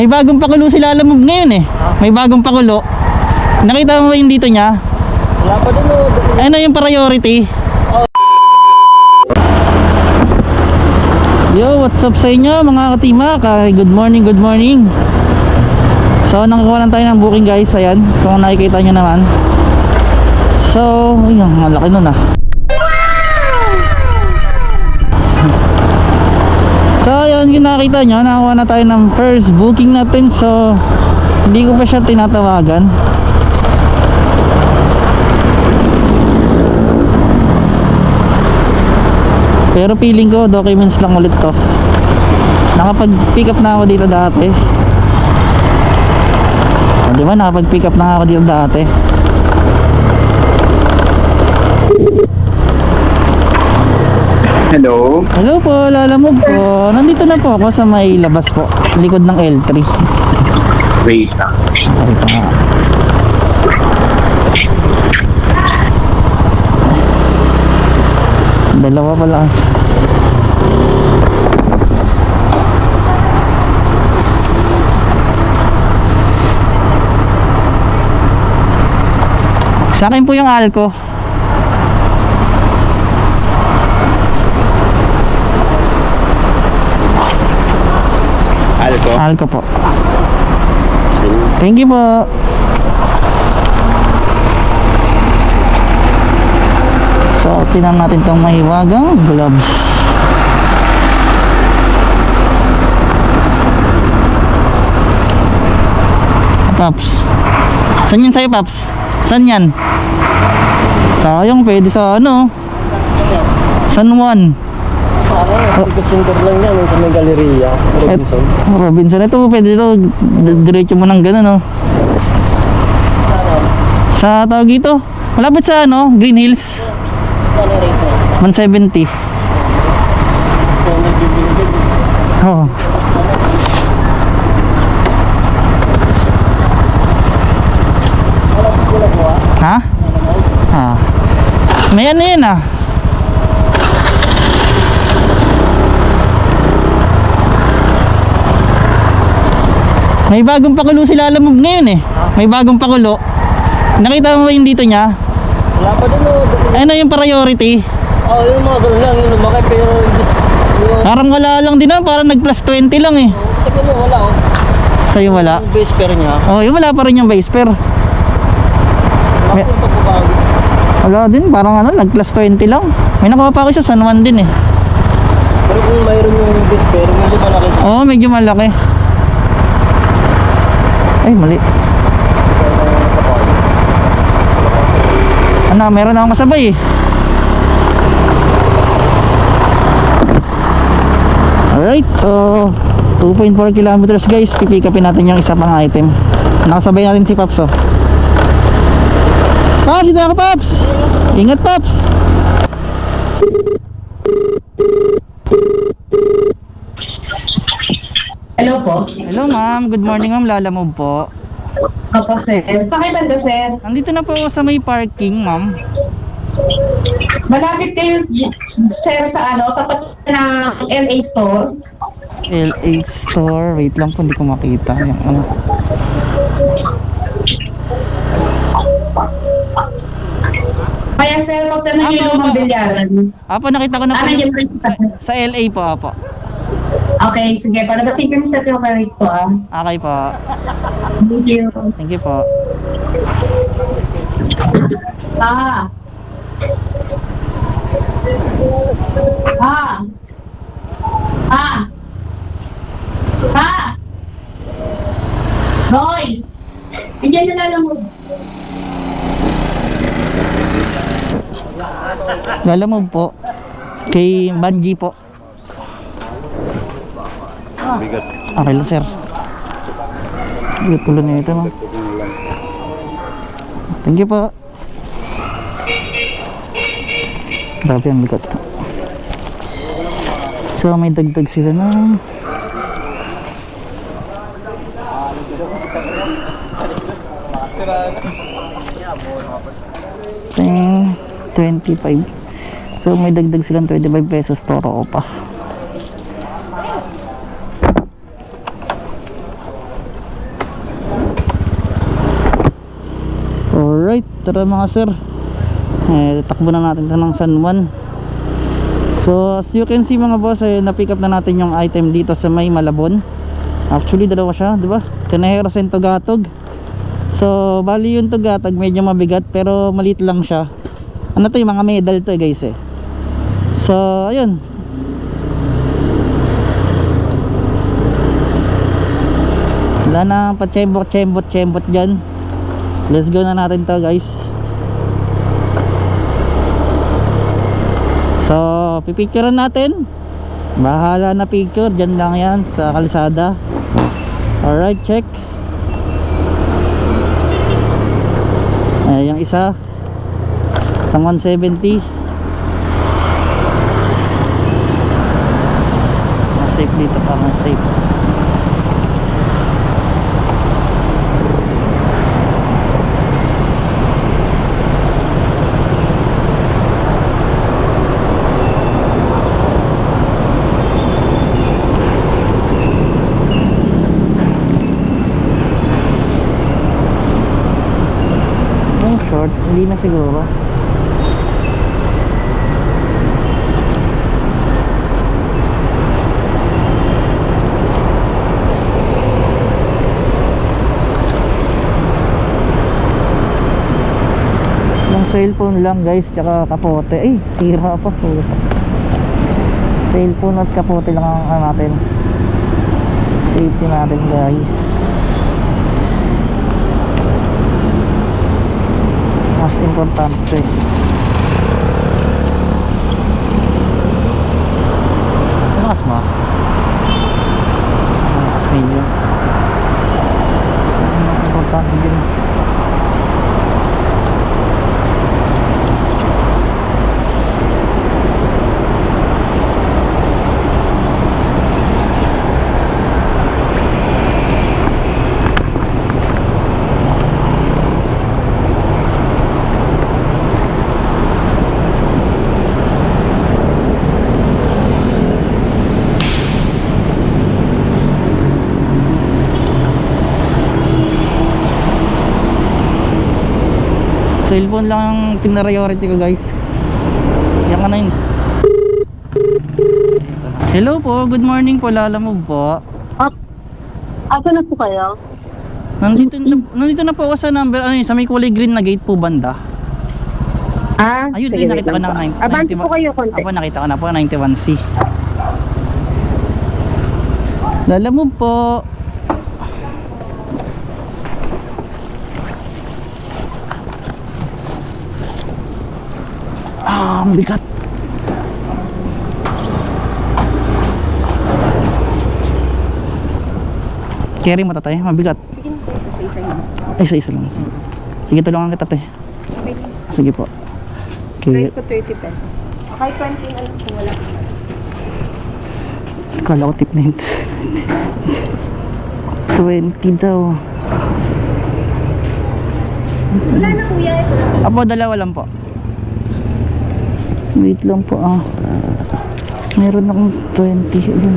May bagong pakulo si Lalamove ngayon eh. May bagong pakulo. Nakita mo ba yung dito niya? Wala pa din oh. Ano yung priority? Yo, what's up sa inyo mga katimak? Good morning, good morning. So, nakakuha lang tayo ng booking guys. Ayan, kung nakikita nyo naman. So, ayun, malaki nun ah. So, ayun, nakita nyo, nakakuha na tayo ng first booking natin. So, hindi ko pa siya tinatawagan. Pero feeling ko documents lang ulit to. Nakapag pick up na ako dito dati. Di ba nakapag pick up na ako dito dati. Hello? Hello po, lalamog po. Nandito na po ako sa may labas po. Likod ng L3. Wait lang. Ay, pa nga. Dalawa pala. Sa akin po yung alco. Alco? Alco po. Thank you po. So, tinan natin tong mahiwagang gloves. Paps. Saan yan sa'yo, Paps? Saan yan? Sayang, pwede sa ano? San Juan. Sana, tiga-sinter lang yan sa may galleria. Robinson. Et, Robinson, ito pwede ito. Diretso mo ng gano'n, no? Sa tawag ito. Malapit sa ano, Green Hills. Rate 170. mo. So, nagbibili din. Oo. Po ah. Ha? Ah. May ano yan ah. May bagong pakulo si Lalamove ngayon eh. May bagong pakulo. Nakita mo ba yung dito niya? Wala pa din oh. Ano yung priority? Oh, yung mga ganun lang, yung lumaki pero yung Parang wala lang din ah. Parang nag plus 20 lang eh. Teka nyo, wala oh. Sa'yo wala. Yung base pair niya. Oh, yung wala pa rin yung base pair. Wala May-. Wala din. Parang ano, nag plus 20 lang. May nakuha pa ako siya. San Juan din eh. Pero kung mayroon yung base pair, medyo malaki siya. Oo, medyo malaki. Ay, mali. Ano, meron akong kasabay eh. Alright, so 2.4 kilometers guys. Pipick upin natin yung isa pang item. Nakasabay natin si Paps oh. Paps, dito ako Paps! Ingat Paps! Hello po. Hello ma'am, good morning ma'am. Lalamove po. Opo, sir. Bakit ba sir? Nandito na po ako sa may parking ma'am. Malapit kayo, sir, sa ano, tapat ng LA store. LA store. Wait lang po, hindi ko makita yung ano. Kaya, sir, huwag na Ano yung bilyaran. Apo, nakita ko na po Ano yung, yung sa, sa LA po, apo. Okay, sige. Para dating kami sa operate ko, ah. Okay po. Thank you. Thank you po. Ah. Ah. Ah. Ah. Roy. Hindi na lang mo. Lalamove po. Kay Banji po. Bigat. Okay lang, sir. Bigat ulo na ito, no? Thank you po. Grabe ang bigat. So, may dagdag sila ng... Ting 25. So, may dagdag silang 25 pesos toro pa. Tara mga sir. Eh, takbo na natin ito ng San Juan. So as you can see mga boss eh, na-pick up na natin yung item dito sa may Malabon. Actually dalawa siya di ba? Teneros and Tugatog so bali yung Tugatog medyo mabigat pero maliit lang siya. Ano to yung mga medal to eh, guys eh. So ayun. Wala na pa-chembot chembot chembot dyan let's go na natin to guys. So pipicturean natin. Bahala na picture. Dyan lang yan sa kalsada. Alright check. Ay yung isa. Pang 170 mas safe dito pa mas safe yung short hindi na siguro. Yung cellphone lang guys tsaka kapote. Ay sira pa cellphone at kapote lang ang ano natin. Safety natin guys mas importante lakas mo lakas medyo mas importante din cellphone lang ang pinariority ko guys yung ano yun hello po good morning po lalamog po Asa na po kayo? nandito, na, nandito na po ako sa number ano yun sa may kulay green na gate po banda Ah, ayun wait nakita ko na po. 90, Abante po kayo konti. Apo nakita ko na po 91C lalamog po ang bigat carry mo tatay mabigat ay isa isa lang sige tulungan kita tay sige po okay ko 30 pesos. Okay, 20 na lang kung wala. Kala ko tip na yun. 20 daw. Wala na kuya. Apo, dalawa lang po. Wait lang po ah. Meron akong 20. Ayun.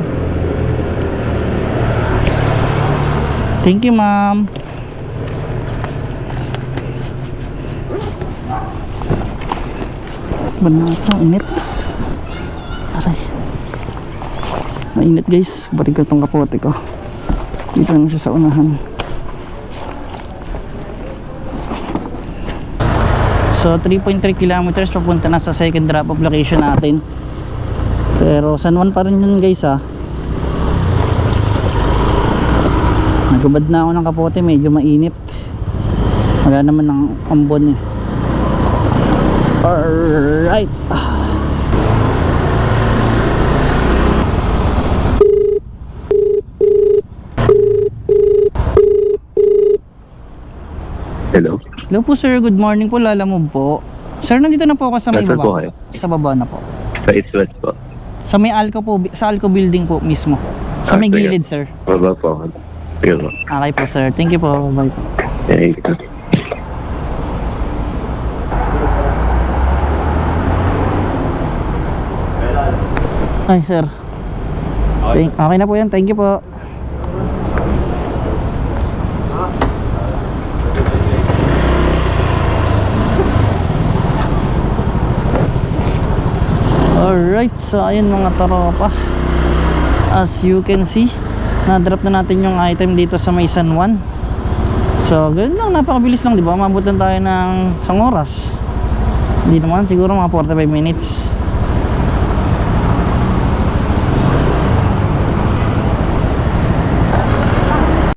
Thank you, ma'am. Banata, init. Aray. Mainit guys. Balik ko itong kapote ko. Dito lang siya sa unahan. So 3.3 kilometers papunta na sa second drop off location natin. Pero San Juan pa rin yun guys ah. Nagubad na ako ng kapote, medyo mainit. Wala naman ng ambon eh. Alright. Ah. Hello? Po sir, good morning po, lalamove po. Sir, nandito na po ako sa may Nasaan baba. po kayo? Sa baba na po. Sa East West po. Sa may Alco po, sa Alco building po mismo. Sa Ah, may sige. gilid sir. Baba po ako. Sige po. Okay po sir, thank you po. Bye po. Thank you. Ay sir. Thank, okay na po yan, thank you po. Alright, so ayun mga taropa As you can see Na-drop na natin yung item dito sa may San Juan. So, ganun lang, napakabilis lang, di ba? Mabot lang tayo ng isang oras. Hindi naman, siguro mga 45 minutes